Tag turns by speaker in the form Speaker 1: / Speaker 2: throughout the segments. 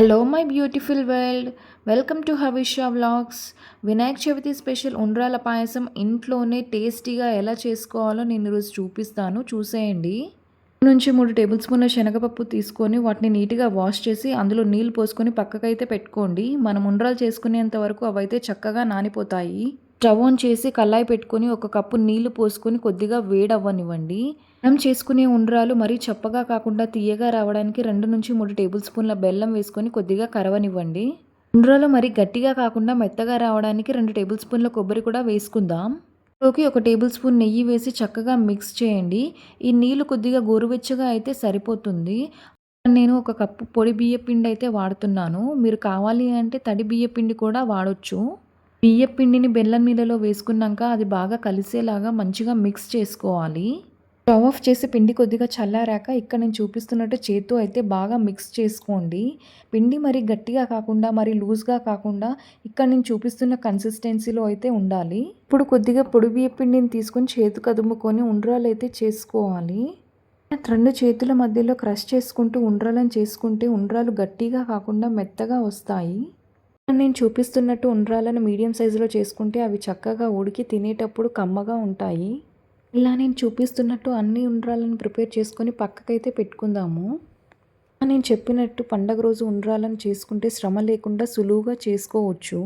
Speaker 1: Hello my beautiful world welcome to Havisha vlogs Vinayaka Chavithi special ఉండ్రాల పాయసం ఇంట్లోనే టేస్టీగా ఎలా చేసుకోవాలో నేను ఈరోజు చూపిస్తాను చూసేయండి నుంచి మూడు టేబుల్ స్పూన్ల శనగపప్పు తీసుకొని వాటిని నీట్గా వాష్ చేసి అందులో నీళ్ళు పోసుకొని పక్కకైతే పెట్టుకోండి మనం ఉండ్రాలు చేసుకునేంత వరకు అవైతే చక్కగా నానిపోతాయి స్టవ్ ఆన్ చేసి కల్లాయి పెట్టుకొని ఒక కప్పు నీళ్ళు పోసుకొని కొద్దిగా వేడవ్వనివ్వండి. మనం చేసుకునే ఉండ్రాలు మరీ చప్పగా కాకుండా తీయగా రావడానికి రెండు నుంచి మూడు టేబుల్ స్పూన్ల బెల్లం వేసుకొని కొద్దిగా కరవనివ్వండి. ఉండ్రాలు మరీ గట్టిగా కాకుండా మెత్తగా రావడానికి రెండు టేబుల్ స్పూన్ల కొబ్బరి కూడా వేసుకుందాం. లోకి ఒక టేబుల్ స్పూన్ నెయ్యి వేసి చక్కగా మిక్స్ చేయండి. ఈ నీళ్ళు కొద్దిగా గోరువెచ్చగా అయితే సరిపోతుంది. నేను ఒక కప్పు పొడి బియ్య పిండి అయితే వాడుతున్నాను. మీరు కావాలి అంటే తడి బియ్య పిండి కూడా వాడొచ్చు. బియ్య పిండిని బెల్లం నీళ్ళలో వేసుకున్నాక అది బాగా కలిసేలాగా మంచిగా మిక్స్ చేసుకోవాలి. స్టవ్ ఆఫ్ చేసి పిండి కొద్దిగా చల్లారాక ఇక్కడ నేను చూపిస్తున్నట్టు చేత్తో అయితే బాగా మిక్స్ చేసుకోండి. పిండి మరి గట్టిగా కాకుండా మరి లూజ్గా కాకుండా ఇక్కడ నేను చూపిస్తున్న కన్సిస్టెన్సీలో అయితే ఉండాలి. ఇప్పుడు కొద్దిగా పొడి బియ్య పిండిని తీసుకొని చేతు కదుముకొని ఉండ్రాలు అయితే చేసుకోవాలి. రెండు చేతుల మధ్యలో క్రష్ చేసుకుంటూ ఉండ్రాలను చేసుకుంటే ఉండ్రాలు గట్టిగా కాకుండా మెత్తగా వస్తాయి. నేను చూపిస్తున్నట్టు ఉండ్రాలను మీడియం సైజులో చేసుకుంటే అవి చక్కగా ఉడికి తినేటప్పుడు కమ్మగా ఉంటాయి. ఇలా నేను చూపిస్తున్నట్టు అన్ని ఉండ్రాలను ప్రిపేర్ చేసుకొని పక్కకైతే పెట్టుకుందాము. నేను చెప్పినట్టు పండగ రోజు ఉండ్రాలను చేసుకుంటే శ్రమ లేకుండా సులువుగా చేసుకోవచ్చు.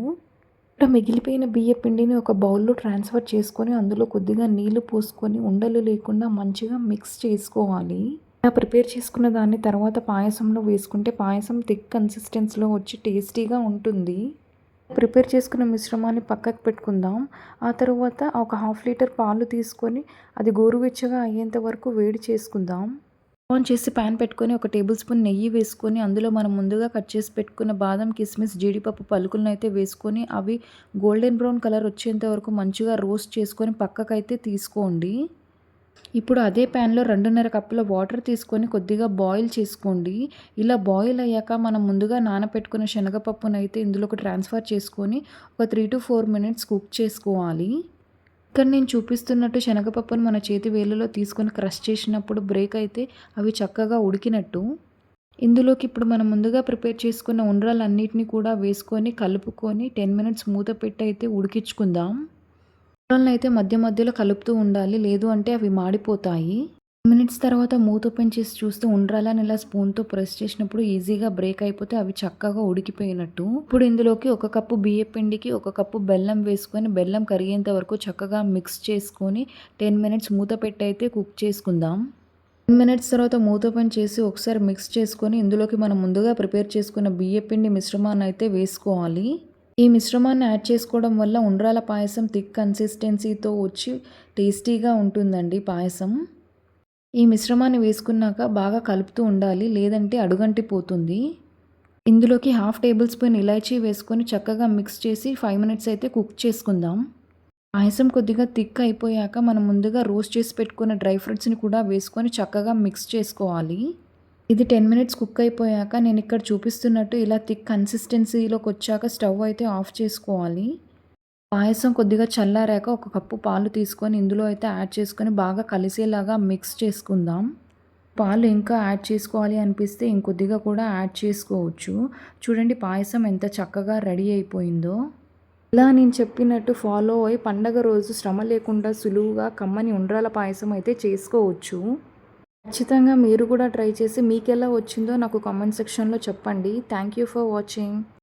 Speaker 1: ఇక్కడ మిగిలిపోయిన బియ్య పిండిని ఒక బౌల్లో ట్రాన్స్ఫర్ చేసుకొని అందులో కొద్దిగా నీళ్ళు పోసుకొని ఉండలు లేకుండా మంచిగా మిక్స్ చేసుకోవాలి. ఇలా ప్రిపేర్ చేసుకున్న దాన్ని తర్వాత పాయసంలో వేసుకుంటే పాయసం థిక్ కన్సిస్టెన్సీలో వచ్చి టేస్టీగా ఉంటుంది. ప్రిపేర్ చేసుకున్న మిశ్రమాన్ని పక్కకు పెట్టుకుందాం. ఆ తర్వాత ఒక హాఫ్ లీటర్ పాలు తీసుకొని అది గోరువెచ్చగా అయ్యేంత వరకు వేడి చేసుకుందాం. ఆన్ చేసి ప్యాన్ పెట్టుకొని ఒక టేబుల్ స్పూన్ నెయ్యి వేసుకొని అందులో మనం ముందుగా కట్ చేసి పెట్టుకున్న బాదం కిస్మిస్ జీడిపప్పు పలుకులను అయితే వేసుకొని అవి గోల్డెన్ బ్రౌన్ కలర్ వచ్చేంత వరకు మంచిగా రోస్ట్ చేసుకొని పక్కకైతే తీసుకోండి. ఇప్పుడు అదే ప్యాన్లో రెండున్నర కప్పుల వాటర్ తీసుకొని కొద్దిగా బాయిల్ చేసుకోండి. ఇలా బాయిల్ అయ్యాక మనం ముందుగా నానపెట్టుకున్న శనగపప్పునైతే ఇందులోకి ట్రాన్స్ఫర్ చేసుకొని ఒక three two four minutes cook చేసుకోవాలి. ఇక్కడ నేను చూపిస్తున్నట్టు శనగపప్పును మన చేతి వేలులో తీసుకొని క్రష్ చేసినప్పుడు బ్రేక్ అయితే అవి చక్కగా ఉడికినట్టు. ఇందులోకి ఇప్పుడు మనం ముందుగా ప్రిపేర్ చేసుకున్న ఉండ్రాలన్నిటిని కూడా వేసుకొని కలుపుకొని టెన్ మినిట్స్ మూత పెట్టి అయితే ఉడికించుకుందాం. అయితే మధ్య మధ్యలో కలుపుతూ ఉండాలి. లేదు అంటే అవి మాడిపోతాయి. మినిట్స్ తర్వాత మూత ఓపెన్ చేసి చూస్తే ఉండ్రాలని ఇలా స్పూన్తో ప్రెస్ చేసినప్పుడు ఈజీగా బ్రేక్ అయిపోతే అవి చక్కగా ఉడికిపోయినట్టు. ఇప్పుడు ఇందులోకి ఒక కప్పు బియ్య పిండికి ఒక కప్పు బెల్లం వేసుకొని బెల్లం కరిగేంత వరకు చక్కగా మిక్స్ చేసుకొని టెన్ మినిట్స్ మూత పెట్టి అయితే కుక్ చేసుకుందాం. టెన్ మినిట్స్ తర్వాత మూత ఓపెన్ చేసి ఒకసారి మిక్స్ చేసుకొని ఇందులోకి మనం ముందుగా ప్రిపేర్ చేసుకున్న బియ్య పిండి మిశ్రమాన్ని అయితే వేసుకోవాలి. ఈ మిశ్రమాన్ని యాడ్ చేసుకోవడం వల్ల ఉండ్రాల పాయసం థిక్ కన్సిస్టెన్సీతో వచ్చి టేస్టీగా ఉంటుందండి పాయసం. ఈ మిశ్రమాన్ని వేసుకున్నాక బాగా కలుపుతూ ఉండాలి లేదంటే అడుగంటిపోతుంది. ఇందులోకి హాఫ్ టేబుల్ స్పూన్ ఇలాచీ వేసుకొని చక్కగా మిక్స్ చేసి ఫైవ్ మినిట్స్ అయితే కుక్ చేసుకుందాం. పాయసం కొద్దిగా థిక్ అయిపోయాక మనం ముందుగా రోస్ట్ చేసి పెట్టుకున్న డ్రై ఫ్రూట్స్ని కూడా వేసుకొని చక్కగా మిక్స్ చేసుకోవాలి. ఇది టెన్ మినిట్స్ కుక్ అయిపోయాక నేను ఇక్కడ చూపిస్తున్నట్టు ఇలా థిక్ కన్సిస్టెన్సీలోకి వచ్చాక స్టవ్ అయితే ఆఫ్ చేసుకోవాలి. పాయసం కొద్దిగా చల్లారాక ఒక కప్పు పాలు తీసుకొని ఇందులో అయితే యాడ్ చేసుకొని బాగా కలిసేలాగా మిక్స్ చేసుకుందాం. పాలు ఇంకా యాడ్ చేసుకోవాలి అనిపిస్తే ఇంకొద్దిగా కూడా యాడ్ చేసుకోవచ్చు. చూడండి పాయసం ఎంత చక్కగా రెడీ అయిపోయిందో. ఇలా నేను చెప్పినట్టు ఫాలో అయ్యి పండగ రోజు శ్రమ లేకుండా సులువుగా కమ్మని ఉండ్రాల పాయసం అయితే చేసుకోవచ్చు. ఖచ్చితంగా మీరు కూడా ట్రై చేసి మీకెలా వచ్చిందో నాకు కామెంట్ సెక్షన్లో చెప్పండి. Thank you for watching